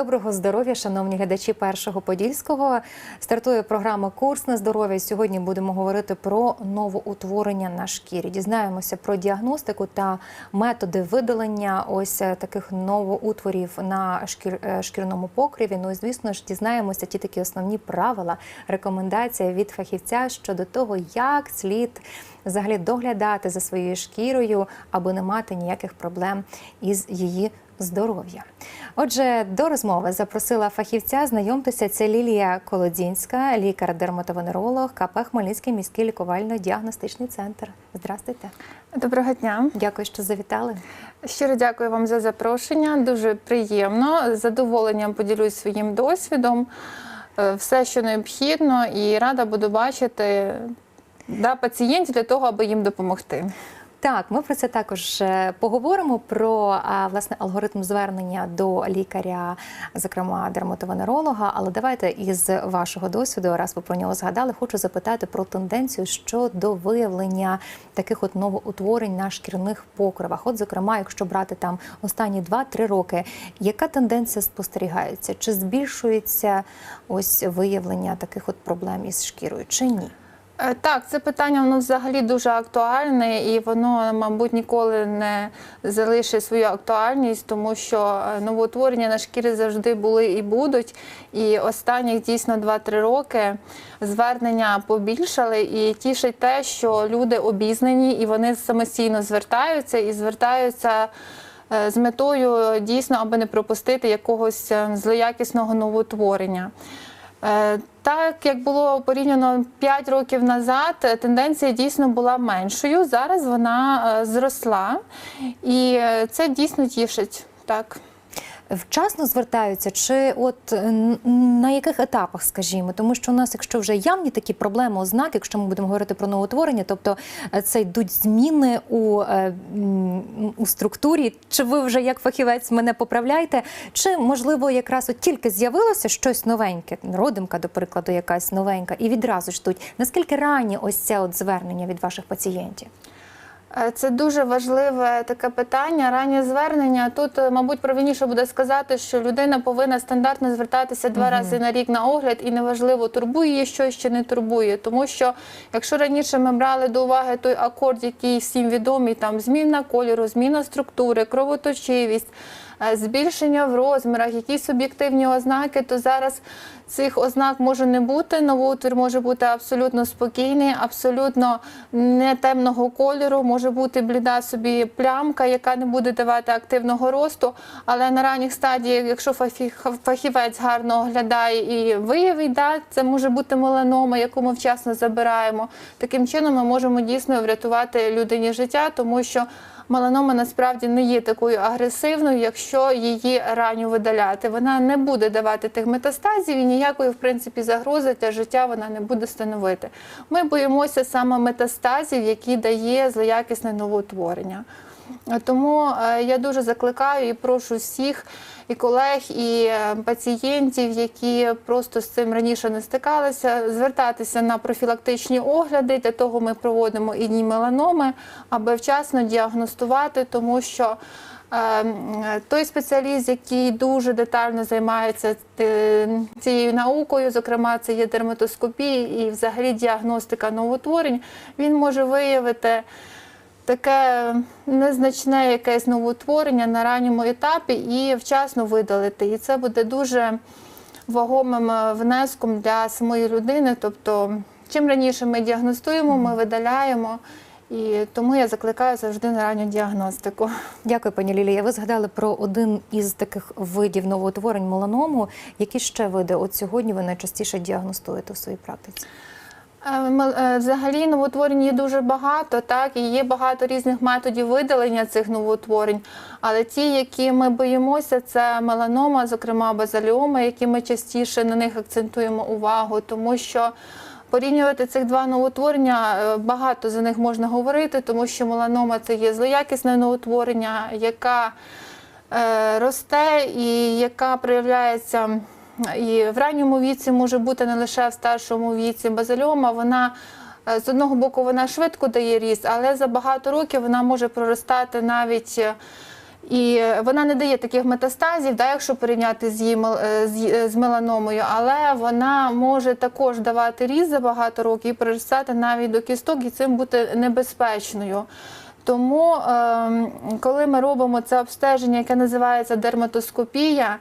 Доброго здоров'я, шановні глядачі першого подільського. Стартує програма Курс на здоров'я. Сьогодні будемо говорити про новоутворення на шкірі. Дізнаємося про діагностику та методи видалення ось е, таких новоутворів на шкір, е, шкірному покриві. Ну і звісно ж, дізнаємося ті такі основні правила, рекомендації від фахівця щодо того, як слід взагалі доглядати за своєю шкірою, аби не мати ніяких проблем із її здоров'я. Отже, до розмови запросила фахівця. Знайомтеся, це Лілія Колодзінська, лікар-дерматовенеролог КП Хмельницький міський лікувально-діагностичний центр. Здрастуйте. Доброго дня. Дякую, що завітали. Щиро дякую вам за запрошення. Дуже приємно. З задоволенням поділюсь своїм досвідом. Е, Все, що необхідно, і рада буду бачити да, пацієнтів для того, аби їм допомогти. Так, ми про це також е, поговоримо про власне алгоритм звернення до лікаря, зокрема дерматовенеролога. Але давайте із вашого досвіду, раз ви про нього згадали, хочу запитати про тенденцію щодо виявлення таких от новоутворень на шкірних покривах. От, зокрема, якщо брати там останні 2-3 роки, яка тенденція спостерігається? Чи збільшується ось виявлення таких от проблем із шкірою, чи ні? Е, Так, це питання воно взагалі дуже актуальне, і воно, мабуть, ніколи не залишить свою актуальність, тому що е, новоутворення на шкірі завжди були і будуть. І останніх дійсно 2-3 роки звернення побільшали. І тішить те, що люди обізнані і вони самостійно звертаються і звертаються. е, З метою дійсно, аби не пропустити якогось злоякісного новоутворення. Е, Так як було порівняно 5 років назад, е, тенденція дійсно була меншою. Зараз вона е, зросла, і це дійсно тішить. Так. Вчасно звертаються, чи от на яких етапах, скажімо, тому що у нас, якщо вже явні такі проблеми, ознаки, якщо ми будемо говорити про новоутворення, тобто е, це йдуть зміни у, е, у структурі, чи ви вже як фахівець мене поправляєте, чи можливо якраз от тільки з'явилося щось новеньке, родимка, до прикладу, якась новенька, і відразу ж тут. Наскільки ранні ось це от звернення від ваших пацієнтів? Е, Це дуже важливе таке питання. Раннє звернення. Тут, е, мабуть, правильніше буде сказати, що людина повинна стандартно звертатися два рази на рік на огляд, і неважливо, турбує її щось чи не турбує. Тому що якщо раніше ми брали до уваги той акорд, який всім відомий, там зміна кольору, зміна структури, кровоточивість. е, Збільшення в розмірах, якісь об'єктивні ознаки, то зараз цих ознак може не бути. Новоутвір може бути абсолютно спокійний, абсолютно не темного кольору, може бути бліда собі плямка, яка не буде давати активного росту. Але на ранніх стадіях, якщо фахівець гарно оглядає і виявить, да, це може бути меланома, яку ми вчасно забираємо. Таким чином ми можемо дійсно врятувати людині життя, тому що Меланома насправді не є такою агресивною, якщо її ранньо видаляти. Вона не буде давати тих метастазів і ніякої в принципі загрози для життя вона не буде становити. Ми боїмося саме метастазів, які дає злоякісне новоутворення. Тому е, я дуже закликаю і прошу всіх і колег, і е, пацієнтів, які просто з цим раніше не стикалися, звертатися на профілактичні огляди. Для того ми проводимо і дні меланоми, аби вчасно діагностувати, тому що. Е, м, Той спеціаліст, який дуже детально займається е, цією наукою, зокрема, це є дерматоскопія і взагалі діагностика новоутворень, він може виявити таке незначне якесь новоутворення на ранньому етапі і вчасно видалити. І це буде дуже вагомим е, внеском для самої людини. Тобто, чим раніше ми діагностуємо, ми видаляємо. І тому я закликаю завжди на ранню діагностику. Дякую, пані Лілія. Ви згадали про один із таких видів новоутворень меланому. Які ще види от сьогодні ви найчастіше діагностуєте у своїй практиці? Е, е, Взагалі новоутворень є дуже багато, так і є багато різних методів видалення цих новоутворень. Але ті, які ми боїмося, це меланома, зокрема базаліома, які ми частіше на них акцентуємо увагу, тому що. Порівнювати цих два новоутворення е, багато за них можна говорити, тому що меланома це є злоякісне новоутворення, яка е, росте і яка проявляється і в ранньому віці може бути не лише в старшому віці. Базальома вона е, з одного боку вона швидко дає ріст, але за багато років вона може проростати навіть. Е, І вона не дає таких метастазів, да, якщо порівняти з, її, е, з, з меланомою, але вона може також давати різ за багато років і проростати навіть до кісток, і цим бути небезпечною. Тому, ем, коли ми робимо це обстеження, яке називається дерматоскопія, Е,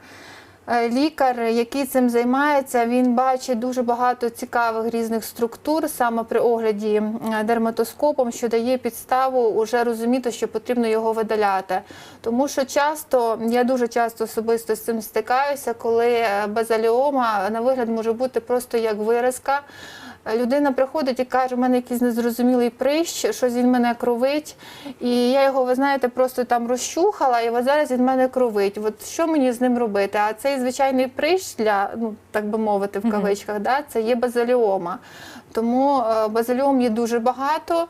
Лікар, який цим займається, він бачить дуже багато цікавих різних структур саме при огляді дерматоскопом, що дає підставу вже розуміти, що потрібно його видаляти. Тому що часто я дуже часто особисто з цим стикаюся, коли е, базаліома на вигляд може бути просто як виразка. Людина приходить і каже, у мене якийсь незрозумілий прищ, щось він мене кровить. І я його, ви знаєте, просто там розчухала, і от зараз він мене кровить. От що мені з ним робити? А цей звичайний прищ для, ну так би мовити, в кавичках, да, це є базаліома. Тому е, є дуже багато.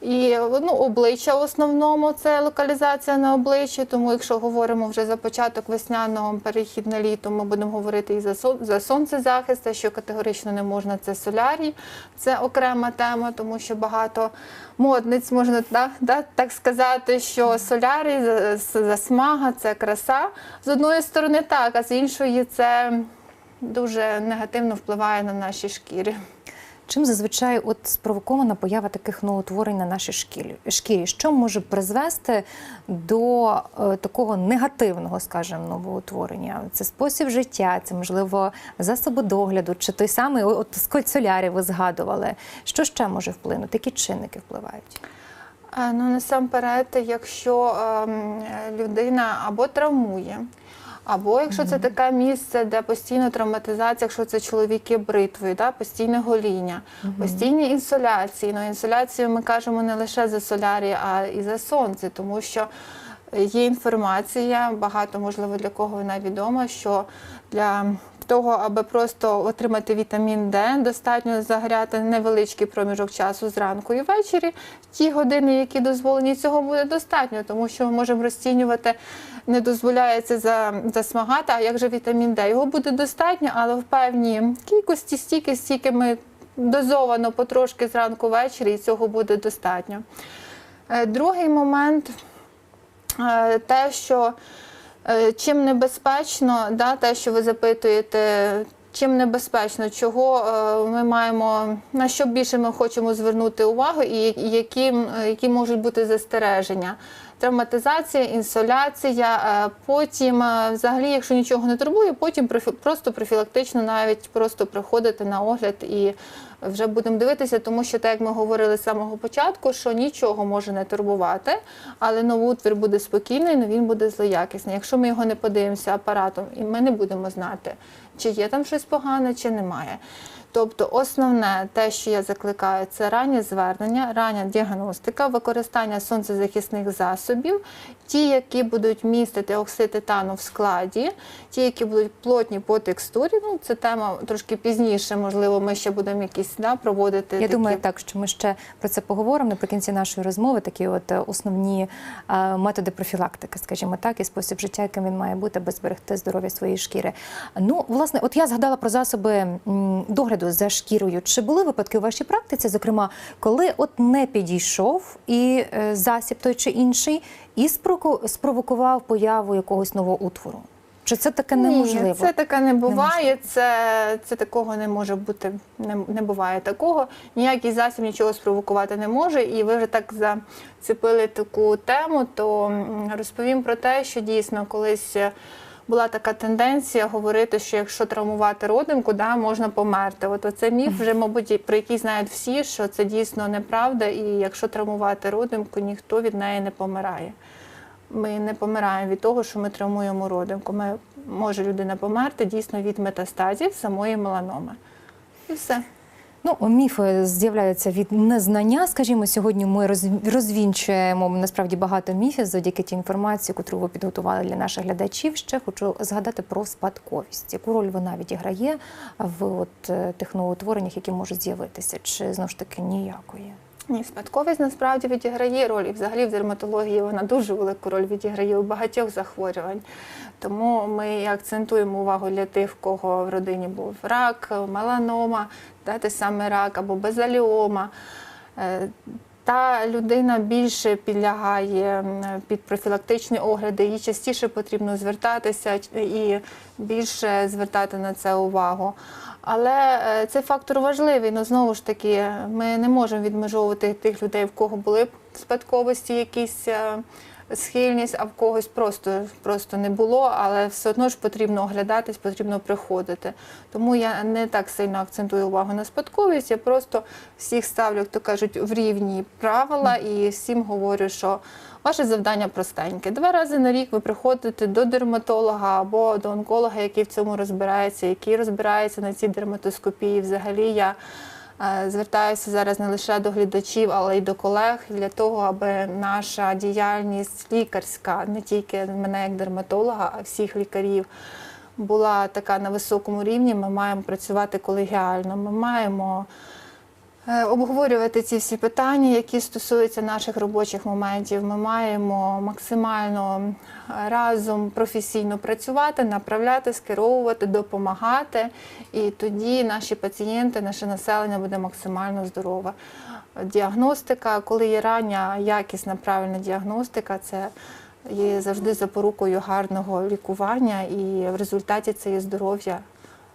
І ну, обличчя в основному це локалізація на обличчі. Тому, якщо говоримо вже за початок весняного перехід на літо, ми будемо говорити і за за сонцезахист, що категорично не можна, це солярій. Це окрема тема, тому що багато модниць можна да, да, так сказати, що солярій, за- за- засмага це краса. З одної сторони так, а з іншої це дуже негативно впливає на наші шкіри. Чим зазвичай от спровокована поява таких новоутворень на нашій шкірі? шкірі? Що може призвести до е, такого негативного, скажімо, новоутворення? Це спосіб життя, це можливо засоби догляду, чи той самий от скоть солярі ви згадували. Що ще може вплинути? Які чинники впливають? А, Ну, насамперед, якщо ем, людина або травмує, або якщо це таке місце, де постійно травматизація, якщо це чоловіки бритвою, да, постійне гоління, постійні інсоляції. Ну, інсоляцію ми кажемо не лише за солярі, а і за сонце, тому що є інформація, багато можливо для кого вона відома, що для того, аби просто отримати вітамін Д, достатньо загряти невеличкий проміжок часу зранку і ввечері. Ті години, які дозволені, цього буде достатньо, тому що ми можемо розцінювати, не дозволяється засмагати, а як же вітамін Д? Його буде достатньо, але в певній кількості стільки, стільки ми дозовано потрошки зранку ввечері, і цього буде достатньо. Е, Другий момент е, те, що чим небезпечно, да, те, що ви запитуєте, чим небезпечно, чого е, ми маємо, на що більше ми хочемо звернути увагу, і які, е, які можуть бути застереження. Травматизація, інсоляція, е, потім, е, взагалі, якщо нічого не турбує, потім просто профілактично навіть просто приходити на огляд і вже будемо дивитися, тому що так як ми говорили з самого початку, що нічого може не турбувати, але новоутвір буде спокійний, але він буде злоякісний. Якщо ми його не подивимося апаратом, і ми не будемо знати, чи є там щось погане, чи немає. Тобто основне те, що я закликаю, це раннє звернення, рання діагностика, використання сонцезахисних засобів, ті, які будуть містити оксид титану в складі, ті, які будуть плотні по текстурі. Ну, це тема трошки пізніше, можливо, ми ще будемо якісь да, проводити. Я такі думаю, так що ми ще про це поговоримо наприкінці нашої розмови. Такі от е, основні е, методи профілактики, скажімо так, і спосіб життя, яким він має бути, аби зберегти здоров'я своєї шкіри. Ну, власне, от я згадала про засоби м, догляду за шкірою. Чи були випадки у вашій практиці, зокрема, коли от не підійшов і е, засіб той чи інший, і спровокував появу якогось нового утвору? Чи це таке неможливо? Ні, це таке не буває. Це, це такого не може бути. Не, не буває такого. Ніякий засіб нічого спровокувати не може. І ви вже так зацепили таку тему, то розповім про те, що дійсно колись. Була така тенденція говорити, що якщо травмувати родинку, да, можна померти. От оце міф, вже, мабуть, про який знають всі, що це дійсно неправда, і якщо травмувати родинку, ніхто від неї не помирає. Ми не помираємо від того, що ми травмуємо родинку. Ми, може людина померти дійсно від метастазів самої меланоми. І все. Ну, міфи з'являються від незнання. Скажімо, сьогодні ми роз- розвінчуємо насправді багато міфів завдяки тій інформації, яку ви підготували для наших глядачів. Ще хочу згадати про спадковість. Яку роль вона відіграє в от, е, тих новоутвореннях, які можуть з'явитися, чи знову ж таки ніякої? Ні, спадковість насправді відіграє роль. І взагалі в дерматології вона дуже велику роль відіграє у багатьох захворювань. Тому ми акцентуємо увагу для тих, в кого в родині був рак, меланома, да, те саме рак або безаліома. Е, та людина більше підлягає під профілактичні огляди, їй частіше потрібно звертатися і більше звертати на це увагу. Але е, цей фактор важливий. Ну знову ж таки, ми не можемо відмежовувати тих людей, в кого були спадковості якісь. Схильність, а в когось просто, просто не було, але все одно ж потрібно оглядатись, потрібно приходити. Тому я не так сильно акцентую увагу на спадковість. Я просто всіх ставлю, як то кажуть, в рівні правила і всім говорю, що ваше завдання простеньке. Два рази на рік ви приходите до дерматолога або до онколога, який в цьому розбирається, який розбирається на цій дерматоскопії. Взагалі я звертаюся зараз не лише до глядачів, але й до колег для того, аби наша діяльність лікарська, не тільки мене як дерматолога, а всіх лікарів. Була така на високому рівні, ми маємо працювати колегіально. Ми маємо Е, Обговорювати ці всі питання, які стосуються наших робочих моментів, ми маємо максимально е, разом професійно працювати, направляти, скеровувати, допомагати. І тоді наші пацієнти, наше населення буде максимально здорове. Діагностика, коли є рання, якісна, правильна діагностика, це є завжди запорукою гарного лікування, і в результаті це є здоров'я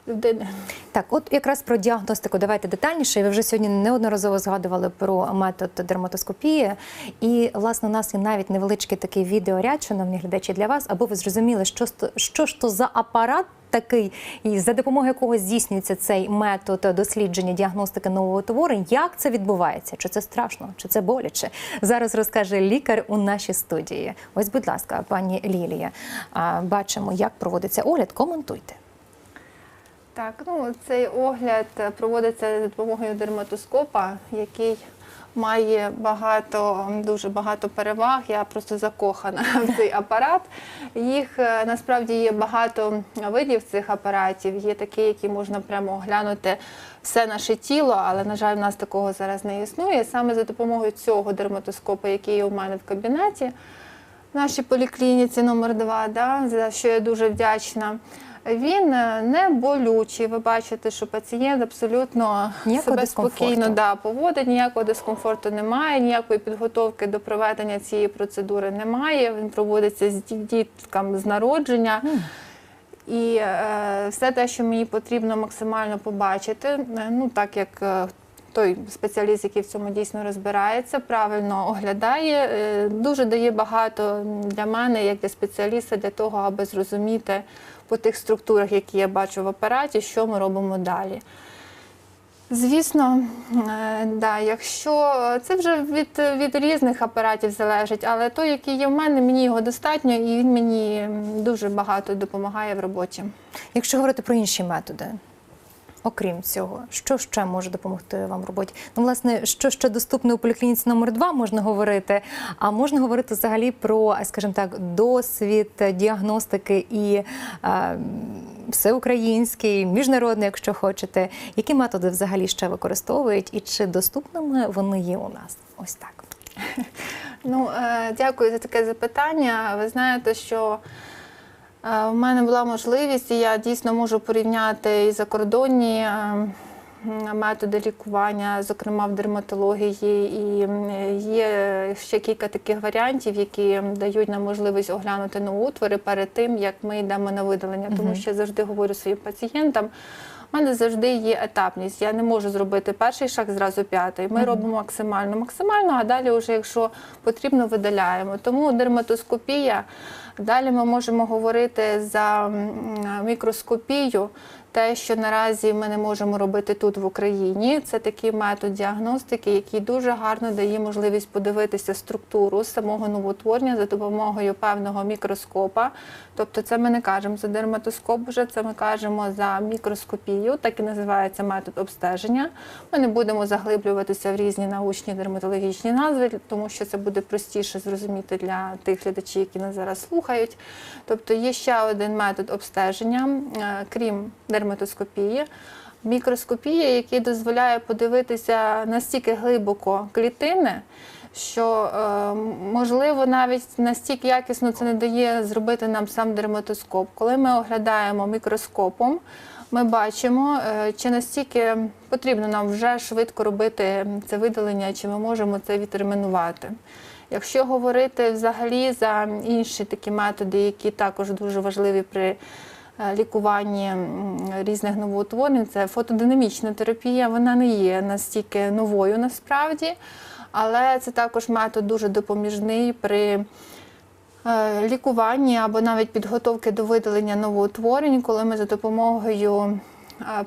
людини. Так, от якраз про діагностику давайте детальніше. Ви вже сьогодні неодноразово згадували про метод дерматоскопії. І, власне, у нас є навіть невеличкий такий відеоряд, шановні глядачі, для вас, аби ви зрозуміли, що, що ж то за апарат. Такий, і за допомогою якого здійснюється цей метод дослідження діагностики новоутворень, як це відбувається? Чи це страшно, чи це боляче? Зараз розкаже лікар у нашій студії. Ось, будь ласка, пані Лілія, бачимо, як проводиться огляд. Коментуйте. Так, ну цей огляд е, проводиться за допомогою дерматоскопа, який має багато, дуже багато переваг. Я просто закохана в цей апарат. Їх е, насправді є багато видів цих апаратів. Є такі, які можна прямо оглянути все наше тіло, але на жаль, в нас такого зараз не існує. Саме за допомогою цього дерматоскопа, який є у мене в кабінеті, в нашій поліклініці номер 2 да, за що я дуже вдячна. Він е, не болючий. Ви бачите, що пацієнт абсолютно Ніякого себе спокійно да, поводить, ніякого дискомфорту немає, ніякої підготовки до проведення цієї процедури немає. Він проводиться з ді- діткам з народження. І е, все те, що мені потрібно максимально побачити, е, ну так як е, той спеціаліст, який в цьому дійсно розбирається, правильно оглядає, е, дуже дає багато для мене, як для спеціаліста, для того, аби зрозуміти по тих структурах, які я бачу в апараті, що ми робимо далі. Звісно, е, да, якщо це вже від, від різних апаратів залежить, але той, який є в мене, мені його достатньо, і він мені дуже багато допомагає в роботі. Якщо говорити про інші методи, окрім цього, що ще може допомогти вам роботі? Ну, власне, що ще доступно у поліклініці номер 2 можна говорити, а можна говорити взагалі про, скажімо так, досвід діагностики і е, всеукраїнський, міжнародний, якщо хочете. Які методи взагалі ще використовують і чи доступними вони є у нас? Ось так. Ну, е, дякую за таке запитання. Ви знаєте, що е, в мене була можливість, і я дійсно можу порівняти і закордонні е, методи лікування, зокрема в дерматології, і є ще кілька таких варіантів, які дають нам можливість оглянути на утвори перед тим, як ми йдемо на видалення. Тому що я завжди говорю своїм пацієнтам. У мене завжди є етапність. Я не можу зробити перший шаг, зразу п'ятий. Ми робимо максимально, максимально, а далі, вже, якщо потрібно, видаляємо. Тому дерматоскопія. Далі ми можемо говорити за мікроскопію. Те, що наразі ми не можемо робити тут в Україні, це такий метод діагностики, який дуже гарно дає можливість подивитися структуру самого новотворення за допомогою певного мікроскопа. Тобто, це ми не кажемо за дерматоскоп, вже це ми кажемо за мікроскопію, так і називається метод обстеження. Ми не будемо заглиблюватися в різні научні дерматологічні назви, тому що це буде простіше зрозуміти для тих глядачів, які нас зараз слухають. Тобто є ще один метод обстеження, е, крім дерматоскопії. Мікроскопія, який дозволяє подивитися настільки глибоко клітини, що е, можливо навіть настільки якісно це не дає зробити нам сам дерматоскоп. Коли ми оглядаємо мікроскопом, ми бачимо, е, чи настільки потрібно нам вже швидко робити це видалення, чи ми можемо це відтермінувати. Якщо говорити взагалі за інші такі методи, які також дуже важливі при лікуванні різних новоутворень, це фотодинамічна терапія. Вона не є настільки новою насправді, але це також метод дуже допоміжний при е, лікуванні або навіть підготовки до видалення новоутворень, коли ми за допомогою е,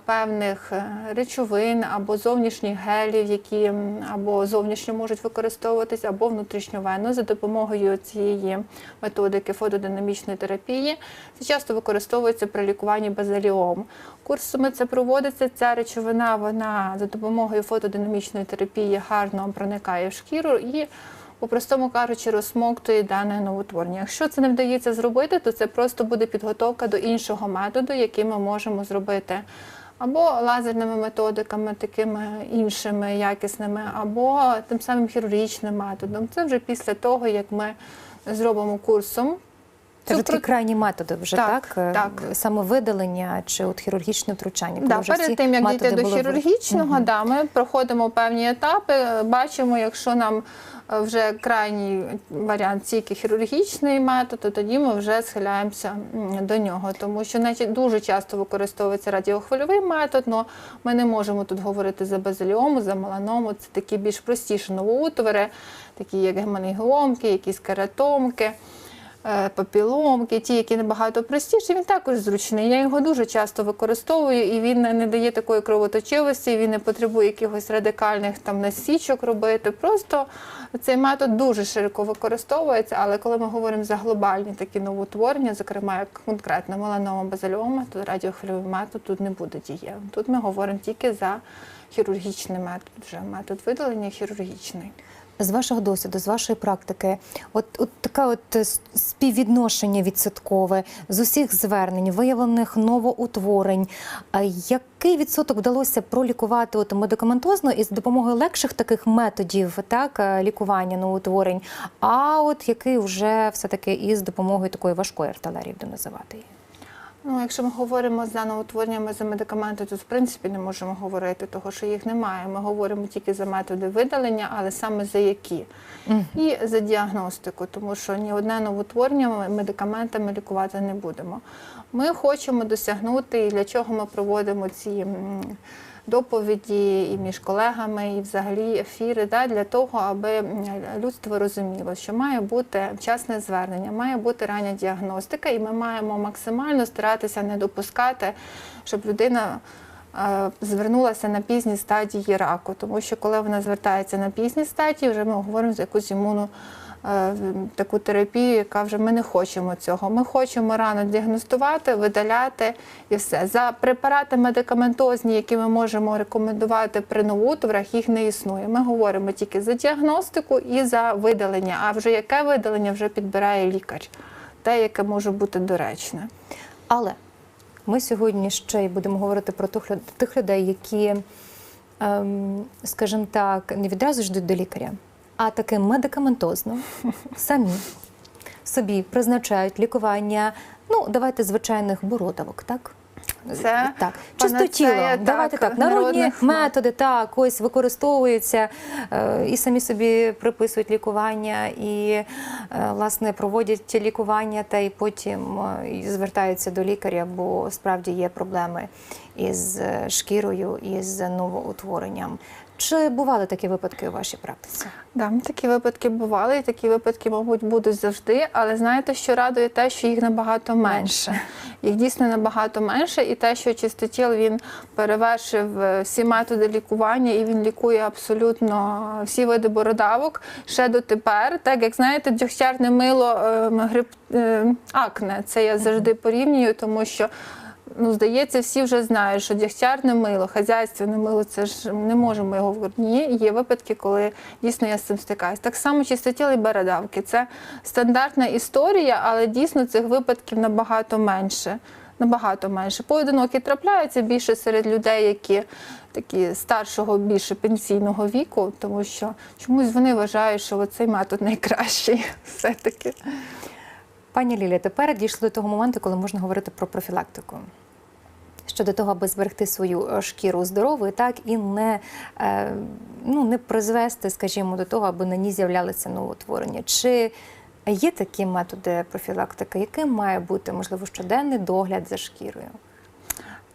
певних е, речовин або зовнішніх гелів, які або зовнішньо можуть використовуватись, або внутрішньовенно за допомогою цієї методики фотодинамічної терапії. Це часто використовується при лікуванні базаліом. Курсами це проводиться. Ця речовина вона за допомогою фотодинамічної терапії гарно проникає в шкіру і по-простому кажучи, розсмоктує дане новотворення. Якщо це не вдається зробити, то це просто буде підготовка до іншого методу, який ми можемо зробити або лазерними методиками, такими іншими якісними, або тим самим хірургічним методом. Це вже після того, як ми зробимо курсом. Це вже такі крайні методи, вже Так, так, Е, так. саме видалення чи от хірургічне втручання. Да, вже перед тим як дійти до хірургічного, Мгм. да, ми проходимо певні етапи, бачимо, якщо нам е, вже крайній варіант тільки хірургічний метод, то тоді ми вже схиляємося до нього. Тому що значить, дуже часто використовується радіохвильовий метод, але ми не можемо тут говорити за базиліому, за меланому. Це такі більш простіші новоутвори, такі як гемангіомки, якісь кератомки папіломки, ті, які набагато простіші, він також зручний. Я його дуже часто використовую, і він не дає такої кровоточивості, він не потребує якихось радикальних там насічок робити. Просто цей метод дуже широко використовується, але коли ми говоримо за глобальні такі новоутворення, зокрема як конкретно меланома базальома, то радіохвильовий метод тут не буде дієвим. Тут ми говоримо тільки за хірургічний метод, вже метод видалення хірургічний. З вашого досвіду, з вашої практики, от, от таке от е, співвідношення відсоткове з усіх звернень, виявлених новоутворень. Який відсоток вдалося пролікувати от медикаментозно і з допомогою легших таких методів так, е, лікування новоутворень? А от який вже все-таки із допомогою такої важкої артилерії буду називати її? Ну, якщо ми говоримо за новотвореннями за медикаменти, то в принципі не можемо говорити, того що їх немає. Ми говоримо тільки за методи видалення, але саме за які. І за діагностику, тому що ні одне новотворення ми медикаментами лікувати не будемо. Ми хочемо досягнути, і для чого ми проводимо ці доповіді і між колегами, і взагалі ефіри, да, для того, аби людство розуміло, що має бути вчасне звернення, має бути рання діагностика, і ми маємо максимально старатися не допускати, щоб людина. е, Звернулася на пізній стадії раку, тому що коли вона звертається на пізній стадії, вже ми говоримо за якусь імуну таку терапію, яка вже ми не хочемо цього. Ми хочемо рано діагностувати, видаляти і все. За препарати медикаментозні, які ми можемо рекомендувати при новоутворах, їх не існує. Ми говоримо тільки за діагностику і за видалення. А вже яке видалення вже підбирає лікар, те, яке може бути доречне. Але ми сьогодні ще й будемо говорити про тих людей, які, ем, скажімо так, не відразу йдуть до лікаря, а таки медикаментозно самі собі призначають лікування. Ну, давайте звичайних бородавок, так? Це так, чистотіло, давайте так, народні народних методи, так, ось використовуються е, і самі собі приписують лікування, і е, власне проводять лікування, та й потім е, звертаються до лікаря, бо справді є проблеми із е, шкірою, із новоутворенням. Чи бували такі випадки у вашій практиці? Да, такі випадки бували, і такі випадки, мабуть, будуть завжди. Але знаєте, що радує те, що їх набагато менше. Їх дійсно набагато менше, і те, що чистотіл він перевершив е, всі методи лікування, і він лікує абсолютно всі види бородавок ще дотепер. Так як знаєте, дьогтярне мило е, грип е, акне. Це я завжди порівнюю, тому що. Ну, здається, всі вже знають, що дягтярне мило, хазяйственне мило, це ж не можемо його. Ні, є випадки, коли дійсно я з цим стикаюсь. Так само чистотіли бородавки. Це стандартна історія, але дійсно цих випадків набагато менше. Набагато менше. Поодинокі трапляються більше серед людей, які такі старшого, більше пенсійного віку, тому що чомусь вони вважають, що цей метод найкращий все-таки. Пані Лілія, тепер дійшли до того моменту, коли можна говорити про профілактику. Щодо того, аби зберегти свою е, шкіру здоровою, так і не, е, ну, не призвести, скажімо, до того, аби на ній з'являлися новоутворення. Чи є такі методи профілактики, яким має бути можливо щоденний догляд за шкірою?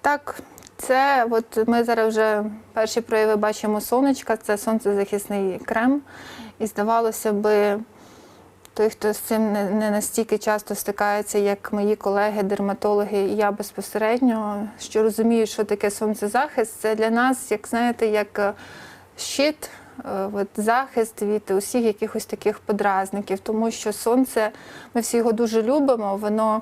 Так, це от ми зараз вже перші прояви бачимо сонечка, це сонцезахисний крем. І здавалося би, той, хто з цим не, не настільки часто стикається, як мої колеги, дерматологи, і я безпосередньо, що розумію, що таке сонцезахист, це для нас, як знаєте, як е, щит, е, от, захист від усіх якихось таких подразників, тому що сонце, ми всі його дуже любимо, воно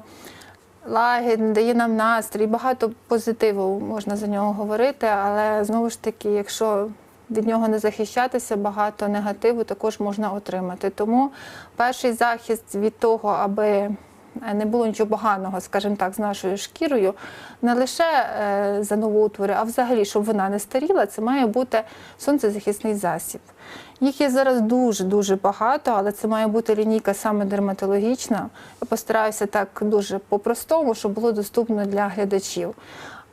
лагідне, дає нам настрій, багато позитиву можна за нього говорити, але знову ж таки, якщо від нього не захищатися, багато негативу також можна отримати. Тому перший захист від того, аби не було нічого поганого, скажімо так, з нашою шкірою, не лише е, за новоутвори, а взагалі, щоб вона не старіла, це має бути сонцезахисний засіб. Їх є зараз дуже-дуже багато, але це має бути лінійка саме дерматологічна. Я постараюся так дуже по-простому, щоб було доступно для глядачів.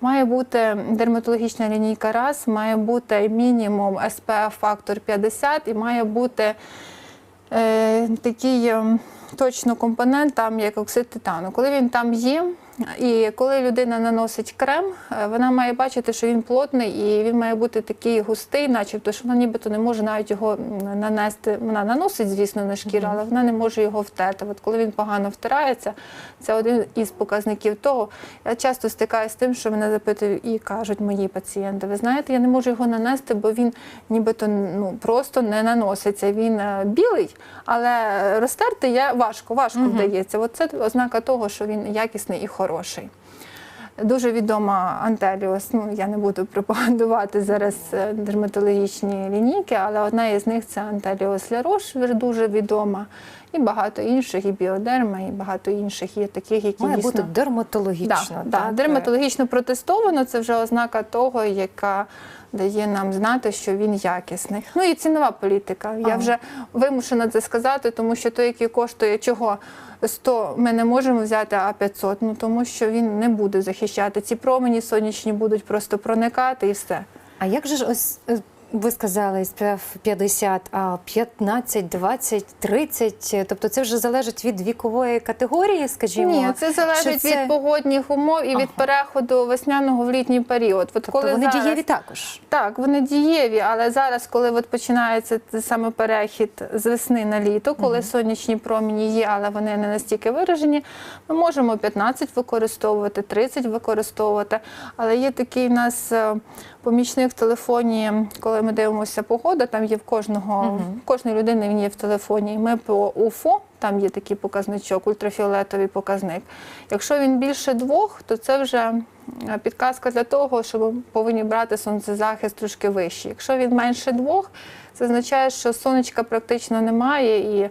Має бути дерматологічна лінійка раз, має бути мінімум SPF фактор 50 і має бути е, такий е, точно компонент, там як оксид титану. Коли він там є, і коли людина наносить крем, е, вона має бачити, що він плотний і він має бути такий густий, начебто, що вона нібито не може навіть його нанести. Вона наносить, звісно, на шкіру, але вона не може його втерти. От коли він погано втирається, це один із показників того. Я часто стикаюся з тим, що мене запитують і кажуть мої пацієнти, ви знаєте, я не можу його нанести, бо він нібито ну, просто не наноситься. Він е, білий, але розтерти я важко, важко вдається. От це ознака того, що він якісний і хороший. Дуже відома Антеліос. Ну я не буду пропагандувати зараз е, дерматологічні лінійки, але одна із них це Антеліос Лярош, дуже відома, і багато інших, і біодерма, і багато інших є таких, які Має дійсно бути дерматологічно. Да, так? да, дерматологічно протестовано це вже ознака того, яка дає нам знати, що він якісний. Ну і цінова політика. Я вже вимушена це сказати, тому що той, який коштує чого 100, ми не можемо взяти, а 500, ну тому що він не буде захищати. Ці промені сонячні будуть просто проникати і все. А як же ж ось е, ви сказали SPF 50, а 15, 20, 30, тобто це вже залежить від вікової категорії, скажімо? Ні, це залежить це- від погодних умов і від переходу весняного в літній період. От Тобто вони зараз- дієві також. Так, вони дієві, але зараз, коли от починається саме перехід з весни на літо, коли сонячні промені є, але вони не настільки виражені, ми можемо 15 використовувати, 30 використовувати. Але є такий у нас е, помічник в телефоні, коли ми дивимося погода, там є в кожного, в кожної людини він є в телефоні. Ми по УФО, там є такий показничок, ультрафіолетовий показник. Якщо він більше двох, то це вже підказка для того, що ми повинні брати сонцезахист трошки вищий. Якщо він менше двох, це означає, що сонечка практично немає і.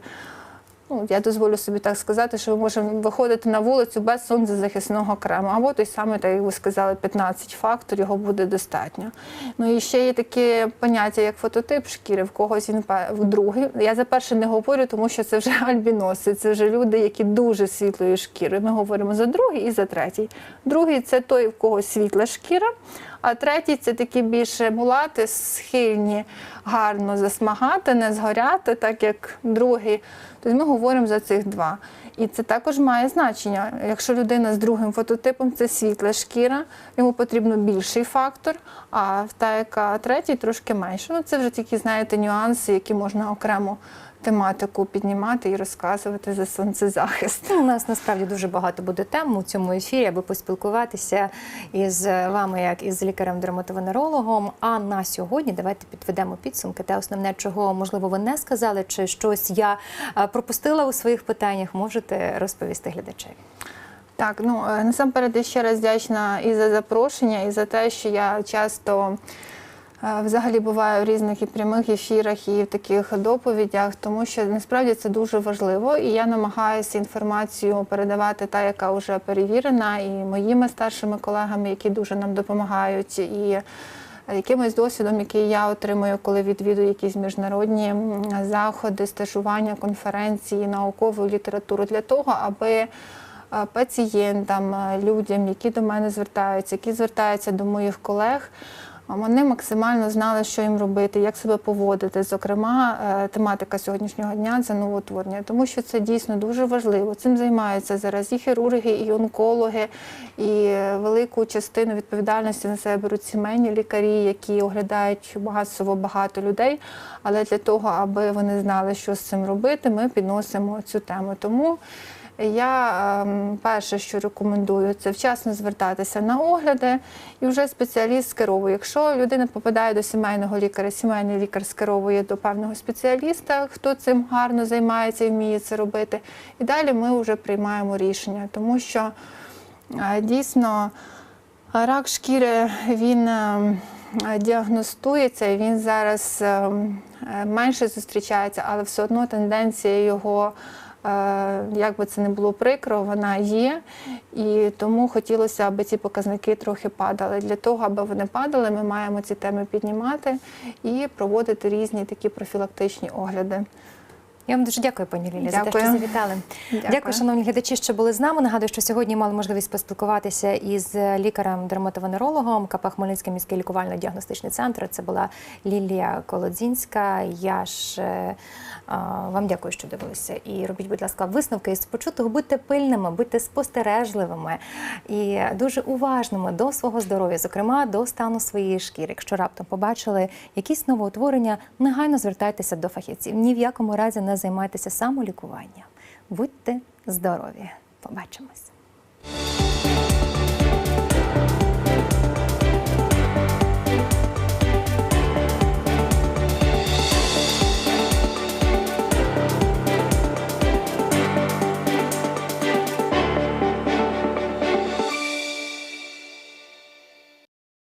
Ну, я дозволю собі так сказати, що ми можемо виходити на вулицю без сонцезахисного крему. Або той самий, так як ви сказали, 15 фактор, його буде достатньо. Ну і ще є таке поняття, як фототип шкіри, в когось він в другий. Я за перше не говорю, тому що це вже альбіноси, це вже люди, які дуже світлої шкіри. Ми говоримо за другий і за третій. Другий це той, в кого світла шкіра. А третій це такі більше мулати, схильні гарно засмагати, не згоряти, так як другий. Тобто ми говоримо за цих два. І це також має значення. Якщо людина з другим фототипом це світла шкіра, йому потрібно більший фактор, а та, яка третій, трошки менше. Ну, це вже тільки знаєте, нюанси, які можна окремо тематику піднімати і розказувати за сонцезахист. Ну, У нас насправді дуже багато буде тем у цьому ефірі, аби поспілкуватися із вами, як із лікарем-дерматовенерологом. А на сьогодні давайте підведемо підсумки. Те основне, чого можливо ви не сказали, чи щось я е, пропустила у своїх питаннях, можете розповісти глядачеві. Так, ну е, насамперед я ще раз вдячна і за запрошення, і за те, що я часто взагалі буваю в різних і прямих ефірах, і в таких доповідях, тому що насправді це дуже важливо, і я намагаюся інформацію передавати та, яка вже перевірена, і моїми старшими колегами, які дуже нам допомагають, і якимось досвідом, який я отримую, коли відвідую якісь міжнародні заходи, стажування, конференції, наукову літературу для того, аби е, пацієнтам, е, людям, які до мене звертаються, які звертаються до моїх колег. Вони максимально знали, що їм робити, як себе поводити. Зокрема, е, тематика сьогоднішнього дня це новоутворення, тому що це дійсно дуже важливо. Цим займаються зараз і хірурги, і онкологи, і велику частину відповідальності на себе беруть сімейні лікарі, які оглядають масово багато людей. Але для того, аби вони знали, що з цим робити, ми підносимо цю тему. Тому я ем, перше, що рекомендую, це вчасно звертатися на огляди, і вже спеціаліст скеровує. Якщо людина попадає до сімейного лікаря, сімейний лікар скеровує до певного спеціаліста, хто цим гарно займається і вміє це робити. І далі ми вже приймаємо рішення, тому що е, дійсно рак шкіри він. е, Діагностується, він зараз е, е, менше зустрічається, але все одно тенденція його Як би це не було прикро, вона є, і тому хотілося, аби ці показники трохи падали. Для того, аби вони падали, ми маємо ці теми піднімати і проводити різні такі профілактичні огляди. Я вам дуже дякую, пані Лілія, за те, що завітали. Дякую. Дякую, шановні глядачі, що були з нами. Нагадую, що сьогодні мали можливість поспілкуватися із лікарем-дерматовенерологом КП Хмельницький міський лікувально-діагностичний центр. Це була Лілія Колодзінська. Я ж е, а, вам дякую, що дивилися. І робіть, будь ласка, висновки із почутого. Будьте пильними, будьте спостережливими і дуже уважними до свого здоров'я, зокрема до стану своєї шкіри. Якщо раптом побачили якісь новоутворення, негайно звертайтеся до фахівців. Ні в якому разі не займайтеся самолікуванням. Будьте здорові! Побачимось!